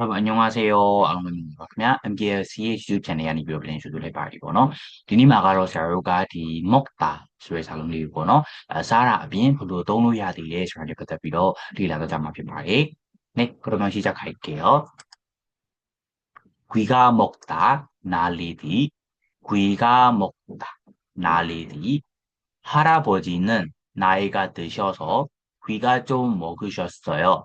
여러분 안녕하세요. 아롱입니다. 그냥 MBS의 YouTube 채널에 아니 비디오 플레이 주도 လိုက်ပါပြီပေါ့နော်ဒီနေ့မှာကတော့ဆရာတို့ကဒီ mokta ဆိုတဲ့စာလုံးလေးကိုပေါ့နော်အဲစားတာအပြင်ဘယ်လိုသုံးလို့ရသေးလဲဆိုတာနဲ့ပတ်သက်ပြီးတော့လေ့လာတော့ကြမှာဖြစ်ပါတယ်네 그러면 시작할게요 귀가 먹다 날리디 귀가 먹다 날리디 할아버지는 나이가 드셔서 귀가 좀 먹으셨어요.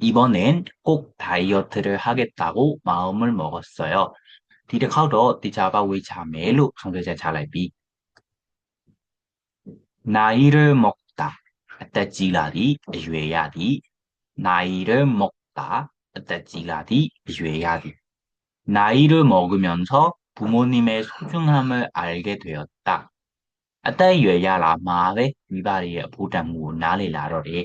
이번엔 꼭 다이어트를 하겠다고 마음을 먹었어요. Thì được sau đó thì cháu 나이를 먹다. 따지라디 유해야디. 나이를 먹다. 따지라디 유해야디. 나이를 먹으면서 부모님의 소중함을 알게 되었다. 아따 유해야 라마의 위바리의 보장구 나리라로리.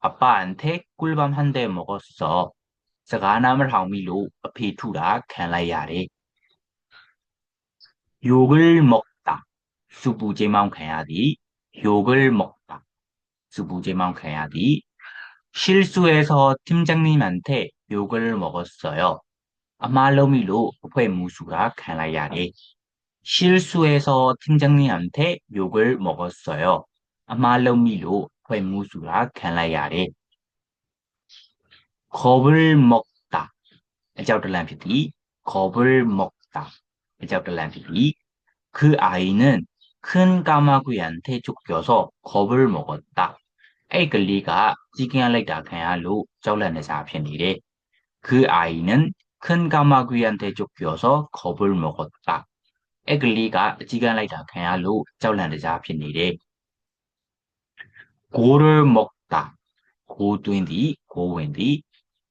아빠한테 꿀밤 한 대 먹었어. 사과나물 항미로 앞에 두라 간라야래. 욕을 먹다. 수부제만 가야지. 욕을 먹다. 수부제만 가야지. 실수해서 팀장님한테 욕을 먹었어요. 아말로미로 회무수라 갈라야래. 실수해서 팀장님한테 욕을 먹었어요. 아말로미로 ဖွဲ့မှုဆိုတာခံလိုက်ရတယ် 겁을 먹다 အကြောက်တလန့်ဖြစ်သည် 겁을 먹다 အကြောက်တလန့်ဖြစ်သည် 그 아이는 큰 까마귀한테 쫓겨서 겁을 먹었다. အဲ့ကလေးကကြီးကန်းလိုက်တာခံရလို့ကြောက်လန့်နေစားဖြစ်နေတယ် 그 아이는 큰 까마귀한테 쫓겨서 겁을 먹었다. အဲ့ကလေးကကြီးကန်းလိုက်တာခံရလို့ကြောက်လန့်နေစားဖြစ်နေတယ် 고를 먹다. 고된디 고웬디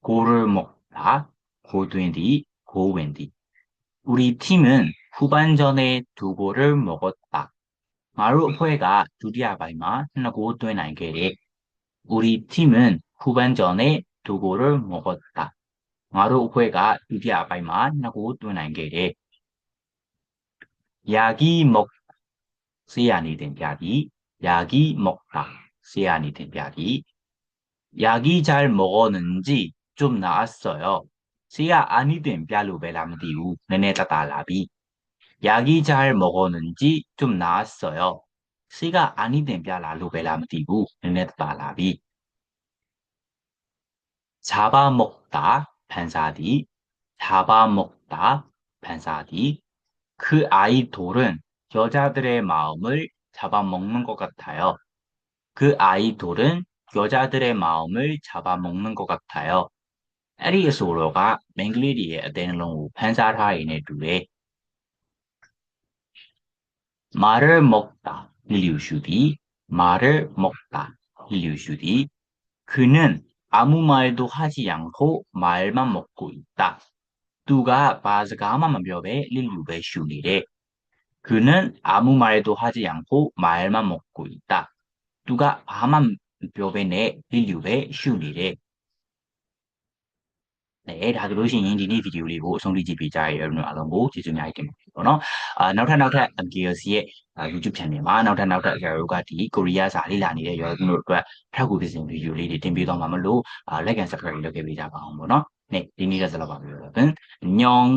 고를 먹다. 고된디 고웬디 우리 팀은 후반전에 두 골을 먹었다. 마루 포에가 두디아바이마 나고 되나이게래. 우리 팀은 후반전에 두 골을 먹었다. 마루 포에가 두디아바이마 나고 되나이게래. 약이 먹 세안이 된 약이 약이 먹다. 세안이 된 약이 약이 잘 먹었는지 좀 나았어요. 세야 아니 된 뼈로 베람디우 네네 따따라비 약이 잘 먹었는지 좀 나았어요. 세가 아니 된 뼈라로 베람디우 네네 따따라비 잡아먹다 반사디 잡아먹다 반사디 그 아이 돌은 여자들의 마음을 잡아먹는 것 같아요. 그 아이돌은 여자들의 마음을 잡아먹는 것 같아요. 에리에스 오로가 맹글리리의 댕롱우 펜사라인에 두에 말을 먹다 류슈디 말을 먹다 류슈디 그는 아무 말도 하지 않고 말만 먹고 있다. 누가 바즈가마만 벽에 릴루베 슈리래. 그는 아무 말도 하지 않고 말만 먹고 있다. သူကဘာမှပြောဘဲနဲ့ဒီလူပဲရှုနေတယ်အဲဒါကြလို့ရှိရင်ဒီနေ့ဗီဒီယိုလေးကိုအဆုံးထိကြည့်ပေးကြရတဲ့အားလုံးကိုကျေးဇူးအများကြီးတင်ပါတယ်ပေါ့နော်အာနောက်ထပ်နောက်ထပ် MKLC ရဲ့ YouTube channel မှာနောက်ထပ်နောက်ထပ်ကျွန်တော်တို့ကဒီကိုရီးယားစာလေ့လာနေတဲ့ရောသူတို့အတွက်အထောက်အကူဖြစ်စေဗီဒီယိုလေးတွေတင်ပေးသွားမှာမလို့ like and subscribe လုပ်ခဲ့ပေးကြပါအောင်ပေါ့နော်နေ့ဒီနေ့ကဆက်လက်ပါမယ်ညောင်း